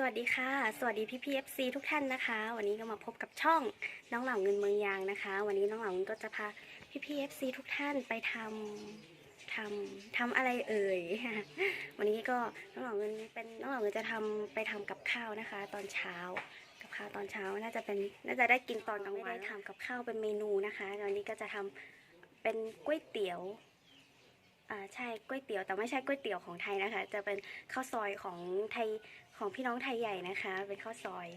สวัสดีค่ะ สวัสดีพี่พีเอฟซีทุกท่านนะคะ วันนี้ก็มาพบกับช่องน้องเหล่าเงินเมืองยางนะคะ วันนี้น้องเหล่าเงินก็จะพาพี่พีเอฟซีทุกท่านไปทำทำทำอะไรเอ่ย วันนี้ก็น้องเหล่าเงินเป็นน้องเหล่าเงินจะทำไปทำกับข้าวนะคะ ตอนเช้ากับข้าวตอนเช้าน่าจะเป็นน่าจะได้กินตอนกลางวันไม่ได้ทำกับข้าวเป็นเมนูนะคะวันนี้ก็จะทำเป็นก๋วยเตี๋ยวอ่าใช่ก๋วยเตี๋ยวแต่ไม่ใช่ก๋วยเตี๋ยวของไทยนะคะ จะเป็นข้าวซอยของไทย ของพี่น้องไทยใหญ่นะคะ เป็นข้าวซอย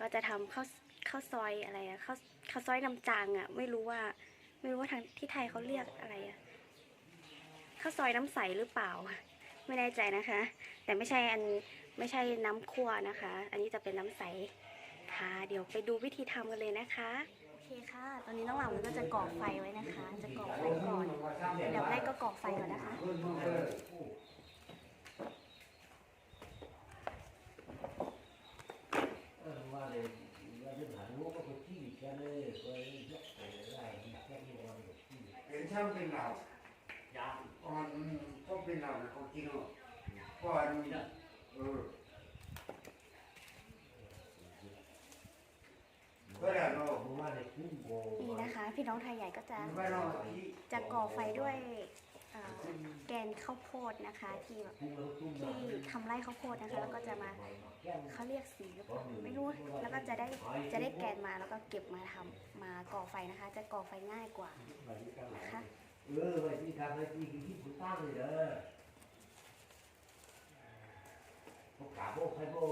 ก็จะทำข้าวข้าวซอยอะไรอะข้าวข้าวซอยน้ำจางอะไม่รู้ว่า ไม่รู้ว่าทางที่ไทยเขาเรียกอะไรอะข้าวซอยน้ำใสหรือเปล่า ไม่แน่ใจนะคะ แต่ไม่ใช่อันไม่ใช่น้ำคั่วนะคะ อันนี้จะเป็นน้ำใสค่ะ เดี๋ยวไปดูวิธีทำกันเลยนะคะโอเคค่ะ ตอนนี้น้องหล่าก็จะก่อไฟไว้นะคะ จะก่อไฟก่อนเดี๋ยวแรกก็ก่อไฟก่อนนะคะ เห็นช่างเป็นเหล่าก่อนก็เป็นเหล่านะเขากินอะก่อนเออก็ได้เนาะนี่นะคะ พี่น้องไทยใหญ่ก็จะจะก่อไฟด้วย แกนข้าวโพดนะคะ ที่แบบที่ทำไร่ข้าวโพดนะคะ แล้วก็จะมาเขาเรียกสีหรือเปล่าไม่รู้แล้วก็จะได้จะได้แกนมาแล้วก็เก็บมาทำมาก่อไฟนะคะ จะก่อไฟง่ายกว่านะคะเออไว้ที่ทำให้ที่ที่ถูกต้องเลยเด้อพวกกาพวกใครพวก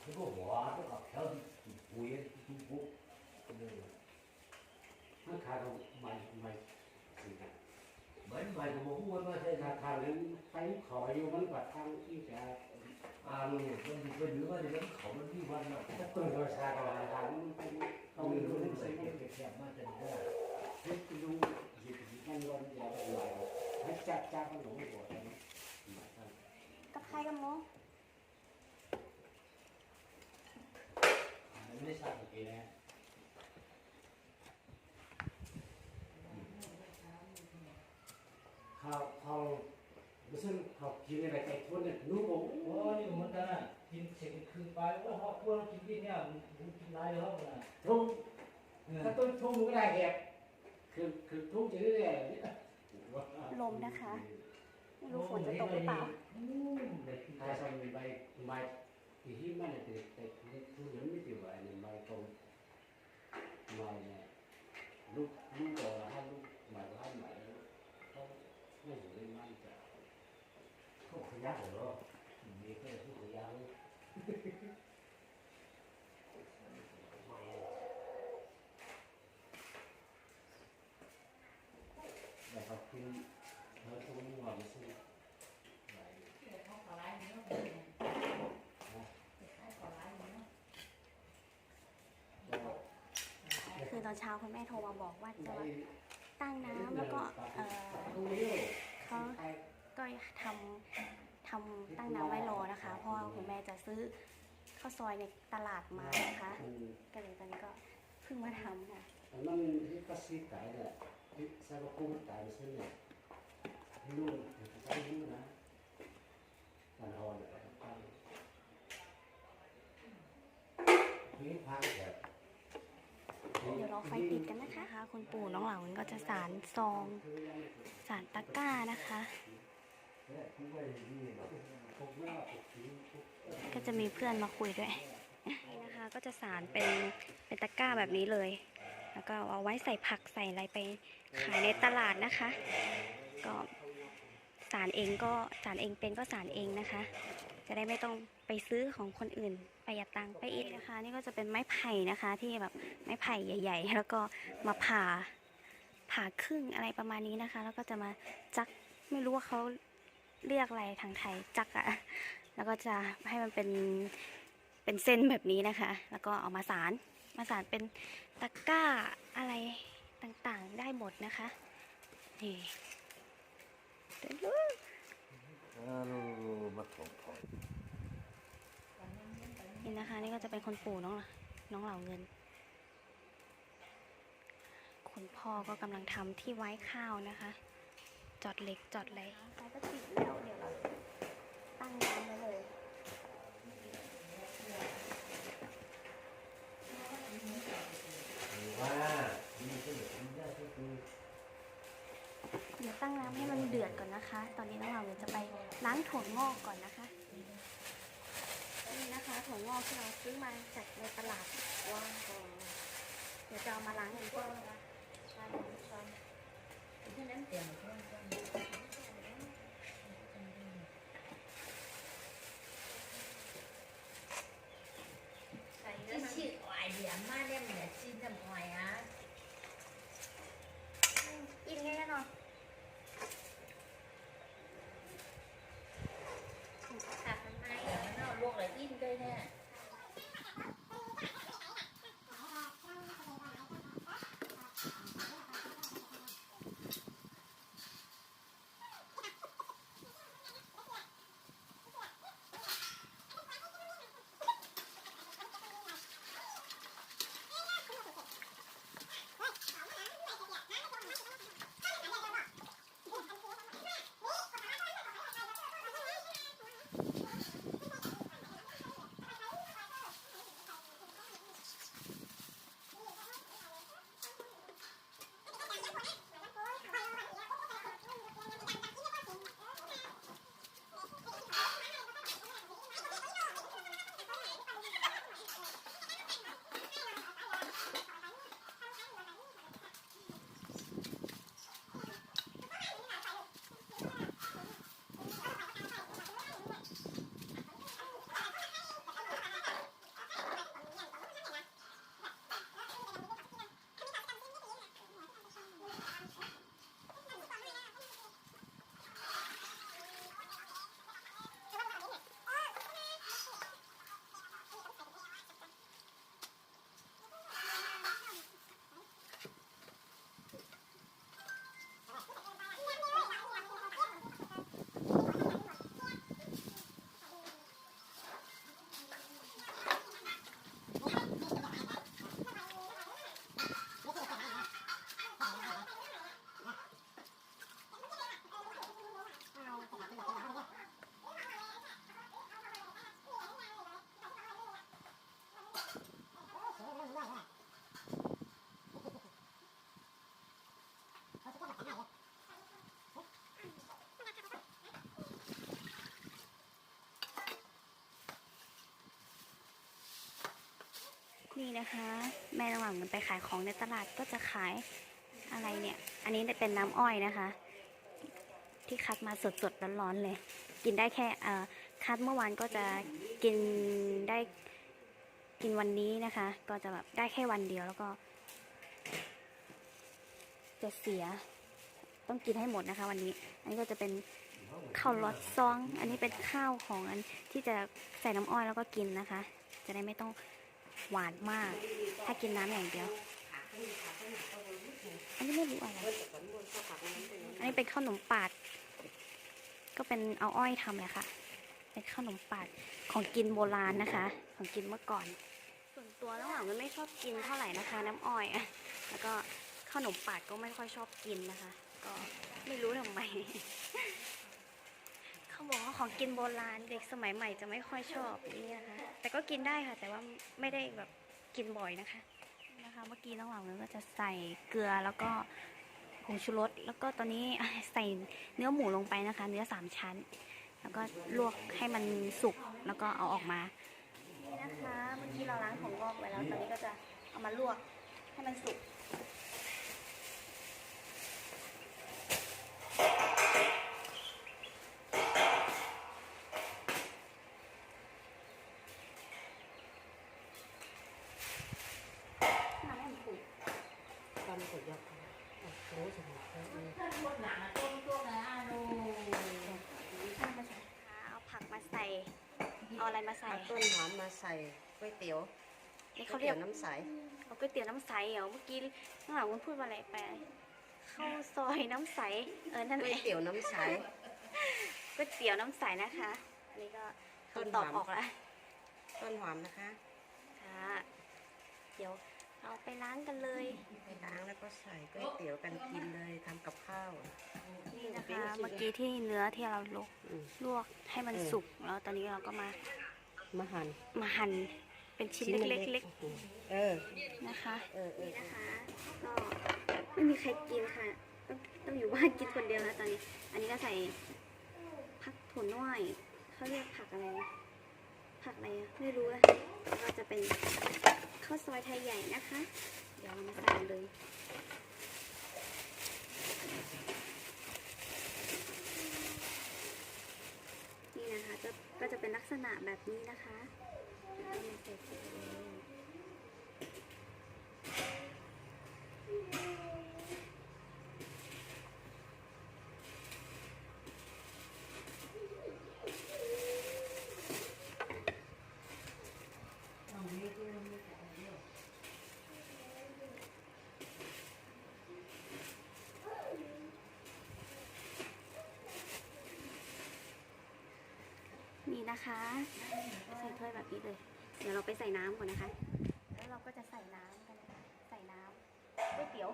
ใครพวกหัวพวกกับแถวที่ปุ๋ยที่ปุ๊บเลยมันขาดมันมันสิครับ เหมือนมันก็บอกว่าม่ใช่ทางทางนั้นไปขออยู่มันกว่าทางที่จะอ่าลูกมันมีคนอยู่ว่าเดี๋ยวเขามันที่วันน่ะถ้าตัวเราชาเรทางมันเป็นต้องมีคนใส่เก็บเก็บแคบมาจนได้ hết cái dung dịch nhanh luôn giờ lại hết chặt chặt con đủ của em กับใครกับโมไม่ได้ทราบเมื่อกี้นะ เขาไม่ใช่เขากินอะไรไก่ทุนเนี่ยนู้บอกโอ้นี่เหมือนกันนะกินเสร็จคืนไปโอ้ฮอกพวกเรกินที่เนี่ยมันกินไรแล้วนะทุ่งถ้าต้นทุ่งก็ได้แกคือคือทุ่งจะได้แหละลมนะคะไม่รู้ฝนจะตกหรือเปล่าถ้าทำใบใบที่ที่มันเนี่ยแต่ทุ่งนั้นไม่ติดใบเนี่ยใบตรงใบเนี่ยลูกลูกต่อให้ลูกใหม่ก็ให้ใหม่เขาไม่อยู่ได้มั่นใจ เขาขยันเหรอมีแค่ผู้ขยันแต่เขากินเขาทุ่งหัวไม่ใช่คือตอนเช้าคุณแม่โทรมาบอกว่าจะตั้งน้ำแล้วก็เออเขาก็ทำ ทำตั้งน้ำไว้รอนะคะ เพราะว่าคุณแม่จะซื้อข้าวซอยในตลาดมานะคะ ก็เลยตอนนี้ก็เพิ่งมาทำค่ะมันที่ก็ซีไก่เนี่ยที่ใส่กุ้งไก่ใช่ไหมลูกใส่ลูกนะมันหอนเลยนี่พังแบบเดี๋ยวรอไฟติดกันนะคะ คุณปู่น้องเหล่าก็จะสารซอง สารตะกร้านะคะ ก็จะมีเพื่อนมาคุยด้วย นี่นะคะก็จะสารเป็นเป็นตะกร้าแบบนี้เลย แล้วก็เอาไว้ใส่ผักใส่อะไรไปขายในตลาดนะคะ ก็สารเองก็สารเองเป็นก็สารเองนะคะ จะได้ไม่ต้องไปซื้อของคนอื่นประหยัดตังค์ไปอีกนะคะ นี่ก็จะเป็นไม้ไผ่นะคะ ที่แบบไม้ไผ่ใหญ่ ๆ แล้วก็มาผ่าผ่าครึ่งอะไรประมาณนี้นะคะ แล้วก็จะมาจักไม่รู้ว่าเขา เรียกอะไรทางไทยจักอะแล้วก็จะให้มันเป็นเป็นเส้นแบบนี้นะคะ แล้วก็เอามาสารมาสารเป็นตะกร้าอะไรต่างๆได้หมดนะคะนี่เดี๋ยวดูมาถมถมนี่นะคะ นี่ก็จะเป็นคนปู่น้องน้องเหล่าเงิน คุณพ่อก็กำลังทำที่ไว้ข้าวนะคะ จอดเล็กจอดเะไรไฟก็ติดแล้วเดี๋ยวเราตั้งน้ำไว้เลยว่าเดี๋ยวตั้งน้ำให้มันเดือดก่อนนะคะ ตอนนี้ระหว่างเราจะไปล้างถั่วงอกก่อนนะคะ นี่นะคะถั่วงอกที่เราซื้อมาจากในตลาดว่างเดี๋ยวจะเอามาล้างกันก่อนนะคะ นะคะ แม่ระหว่างมันไปขายของในตลาดก็จะขายอะไรเนี่ย อันนี้เป็นน้ำอ้อยนะคะ ที่คัดมาสดๆร้อนๆเลย กินได้แค่อ่อคัดเมื่อวานก็จะกินได้กินวันนี้นะคะ ก็จะแบบได้แค่วันเดียวแล้วก็ จะเสียต้องกินให้หมดนะคะ วันนี้ อันนี้ก็จะเป็นข้าวรสซอง อันนี้เป็นข้าวของอันที่จะใส่น้ำอ้อยแล้วก็กินนะคะ จะได้ไม่ต้อง หวานมาก ถ้ากินน้ำอย่างเดียว อันนี้ไม่รู้อะไร อันนี้เป็นข้าวหนมปาด ก็เป็นเอาอ้อยทำเลยค่ะ เป็นข้าวหนมปาดของกินโบราณนะคะ ของกินเมื่อก่อน ส่วนตัวน้องหลังมันไม่ชอบกินเท่าไหร่นะคะ น้ำอ้อยอะแล้วก็ขนมปาดก็ไม่ค่อยชอบกินนะคะ ก็ไม่รู้ทำไม เขาบอกว่าของกินโบราณเด็กสมัยใหม่จะไม่ค่อยชอบนี่นะคะ แต่ก็กินได้ค่ะ แต่ว่าไม่ได้แบบกินบ่อยนะคะนะคะเมื่อกี้น้องหลังก็จะใส่เกลือแล้วก็ผงชูรสแล้วก็ตอนนี้ใส่เนื้อหมูลงไปนะคะ เนื้อสามชั้น แล้วก็ลวกให้มันสุกแล้วก็เอาออกมานี่นะคะ เมื่อกี้เราล้างของงอกไว้แล้ว ตอนนี้ก็จะเอามาลวกให้มันสุก น้ำมันขุ่น ต้น หนังต้นตัวนะดูข้าวมาใส่เอาผักมาใส่ เอาอะไรมาใส่ เอาต้นหอมมาใส่ก๋วยเตี๋ยวนี่ก๋เขาวยเรีเตี๋ยยกวน้ำใสเอาก๋วยเตี๋ยวน้ำใสเหรอ เมื่อกี้ข้างหลังคุณพูดว่าอะไรไป ข้าวซอยน้ำใส เออ นั่นก๋แหวยละเตี๋ยวน้ำใส ก๋วยเตี๋ยวน้ำใสนะคะ อันนี้ก็ต้นตอบหอม ออกแล้ว ต้นหอมนะคะ ค่ะ เดี๋ยว เราไปล้างกันเลยไปล้างแล้วก็ใส่ก๋วยเตี๋ยวกันกินเลยทำกับข้าว นี่นะคะ เมื่อกี้ที่เนื้อที่เราลวกอืมลวกให้มันเออ สุกแล้วตอนนี้เราก็มามาหั่นมาหั่นเป็นชิ้นมันเล็กอืมเออ ๆนะคะ เออเออนี่นะคะก็ไม่มีใครกินค่ะ ต้องต้องอยู่บ้านกินคนเดียวนะตอนนี้ อันนี้ก็ใส่ผักถั่วน้อยเขาเรียกผักอะไรนะ ผักอะไรอะไม่รู้นะคะก็จะเป็นข้าวซอยไทยใหญ่นะคะ เดี๋ยวเรามาใส่เลยนี่นะคะจะก็จะเป็นลักษณะแบบนี้นะคะแล้วก็มาใส่เลย นะคะ ใส่ถ้วยแบบนี้เลย เดี๋ยวเราไปใส่น้ำก่อนนะคะ แล้วเราก็จะใส่น้ำกันนะคะ ใส่น้ำก๋วยเตี๋ยว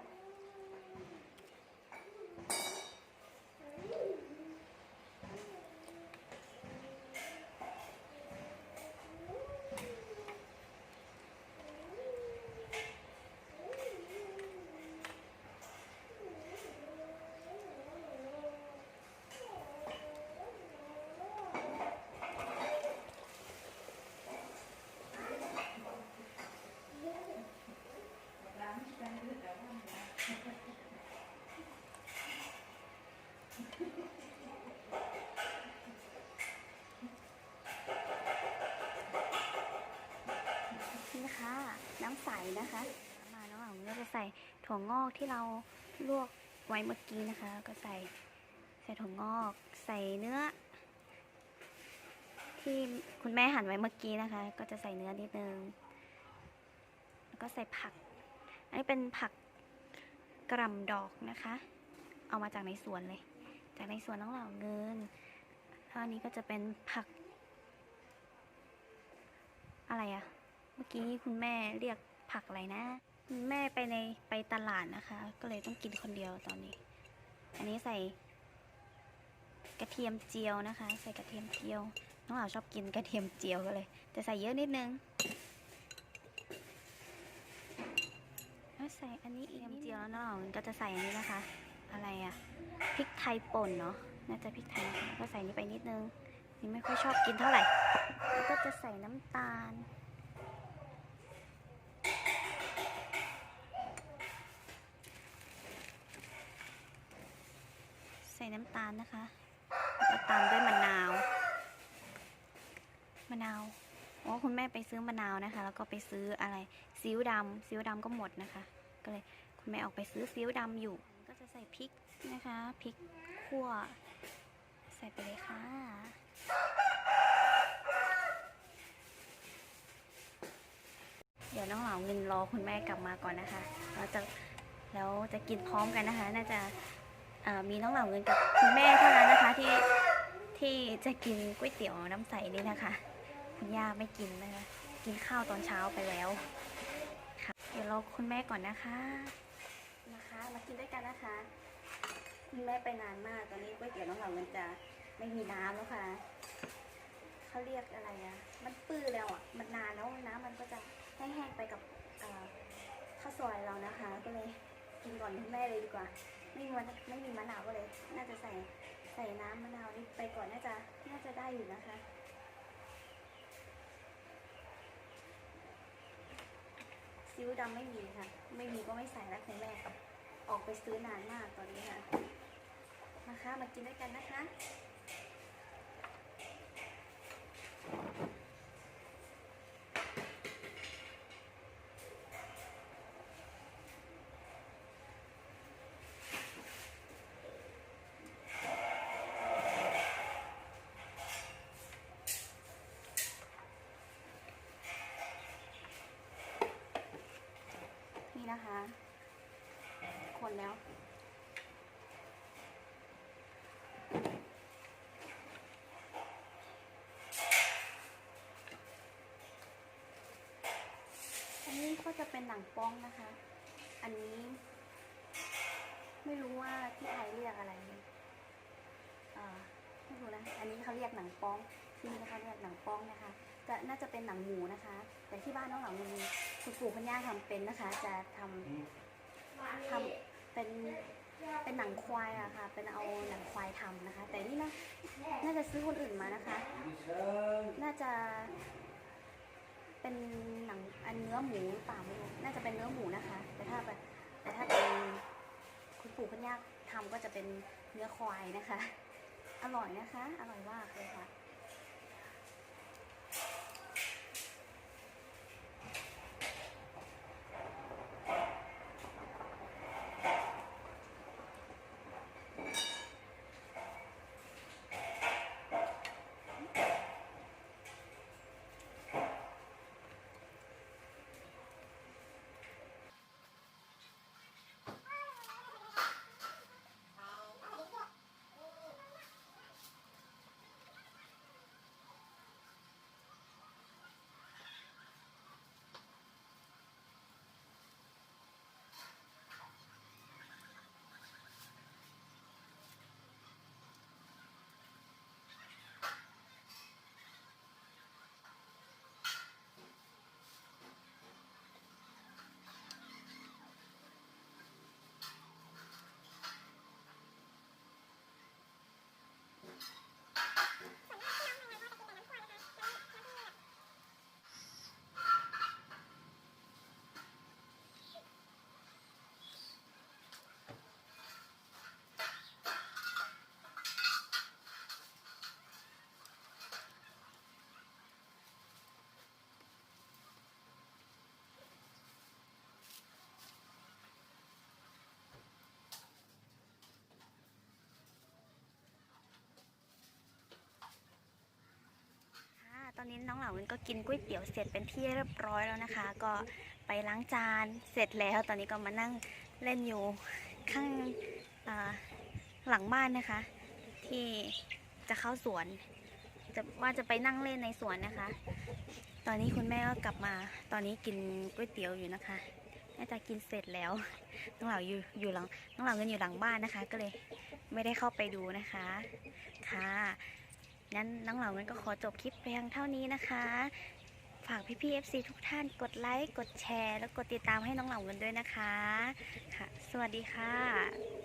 นี่นะคะ น้ำใสนะคะ มาระหว่างนี้เราจะใส่ถั่วงอกที่เราลวกไว้เมื่อกี้นะคะ ก็ใส่ใส่ถั่วงอก ใส่เนื้อ ที่คุณแม่หั่นไว้เมื่อกี้นะคะ ก็จะใส่เนื้อนิดนึง แล้วก็ใส่ผัก อันนี้เป็นผักกระหลำดอกนะคะ เอามาจากในสวนเลย จากในสวนน้องเหล่าเงินแล้วอันนี้ก็จะเป็นผัก อะไรอะเมื่อกี้คุณแม่เรียก ผักอะไรนะ แม่ไปในไปตลาดนะคะ ก็เลยต้องกินคนเดียวตอนนี้ อันนี้ใส่ กระเทียมเจียวนะคะ ใส่กระเทียมเจียว น้องหลาวชอบกินกระเทียมเจียวก็เลย แต่ใส่เยอะนิดนึงแล้วใส่อันนี้อีกนิดเจียวแล้วน้องหลาวก็จะใส่อันนี้นะคะ อะไรอะพริกไทยป่นเนาะน่าจะพริกไทยก็ใส่นี้ไปนิดนึงนี่ไม่ค่อยชอบกินเท่าไหร่แล้วก็จะใส่น้ำตาล ใส่น้ำตาลนะคะแล้วตามด้วยมะนาว มะนาวโอ๋อคุณแม่ไปซื้อมะนาวนะคะ แล้วก็ไปซื้ออะไรซีอิ๊วดำซีอิ๊วดำก็หมดนะคะ ก็เลยคุณแม่ออกไปซื้อซีอิ๊วดำอยู่ ก็จะใส่พริกนะคะพริกขั่ว ใส่ไปเลยค่ะเดี๋ยวน้องเหลาเงินรอคุณแม่กลับมาก่อนนะคะ แล้วจะแล้วจะกินพร้อมกันนะคะ น่าจะ มีน้องเหล่าเงินกับคุณแม่เท่านั้นนะคะที่ที่จะกินก๋วยเตี๋ยวน้ำใสนี่นะคะ คุณย่าไม่กินนะคะกินข้าวตอนเช้าไปแล้วค่ะเดี๋ยวรอคุณแม่ก่อนนะคะนะคะมากินด้วยกันนะคะคุณแม่ไปนานมากตอนนี้ก๋วยเตี๋ยวน้องเหล่าเงินจะไม่มีน้ำแล้วค่ะเขาเรียกอะไรอะมันปื้อแล้วอะมันนานแล้วน้ำมันก็จะแห้งๆไปกับข้าวซอยเรานะคะ ก็เลยกินก่อนคุณแม่เลยดีกว่า ไม่มีมะไม่มีมะนาวก็เลย น่าจะใส่ใส่น้ำมะนาวนี่ไปก่อนน่าจะน่าจะได้อยู่นะคะซีอิ๊วดำไม่มีค่ะ ไม่มีก็ไม่ใส่แล้วคุณแม่ออกไปซื้อนานมากตอนนี้ค่ะนะคะมากินด้วยกันนะคะ นะคะ คนแล้ว อันนี้ก็จะเป็นหนังป้องนะคะ อันนี้ ไม่รู้ว่าที่ไทยเรียกอะไรอ่าไม่รู้นะ อันนี้เขาเรียกหนังป้อง ที่นี่นะคะเรียกหนังป้องนะคะ จะน่าจะเป็นหนังหมูนะคะ แต่ที่บ้านน้องหลังมีคุณปู่คุณย่าทำเป็นนะคะ จะทำทำเป็นเป็นหนังควายอะค่ะ เป็นเอาหนังควายทำนะคะ แต่นี่นะน่าจะซื้อคนอื่นมานะคะ น่าจะ เป็นหนังอันเนื้อหมูหรือเปล่าไม่รู้น่าจะเป็นเนื้อหมูนะคะ แต่ถ้าแบบแต่ถ้าเป็นคุณปู่คุณย่าทำก็จะเป็นเนื้อควายนะคะ อร่อยนะคะ อร่อยมากเลยค่ะ ตอนนี้น้องเหล่าเงินก็กินก๋วยเตี๋ยวเสร็จเป็นที่เรียบร้อยแล้วนะคะ ก็ไปล้างจานเสร็จแล้ว ตอนนี้ก็มานั่งเล่นอยู่ข้างหลังบ้านนะคะ ที่จะเข้าสวนจะว่าจะไปนั่งเล่นในสวนนะคะ ตอนนี้คุณแม่ก็กลับมา ตอนนี้กินก๋วยเตี๋ยวอยู่นะคะ น่าจะกินเสร็จแล้ว น้องเหล่าอยู่อยู่หลัง น้องเหล่าเงินอยู่หลังบ้านนะคะ ก็เลยไม่ได้เข้าไปดูนะคะ ค่ะ งั้นน้องเหล่านั้นก็ขอจบคลิปเพียงเท่านี้นะคะ ฝากพี่ๆ FC ทุกท่านกดไลค์ กดแชร์ แล้วกดติดตามให้น้องเหล่านั้นด้วยนะคะ ค่ะ สวัสดีค่ะ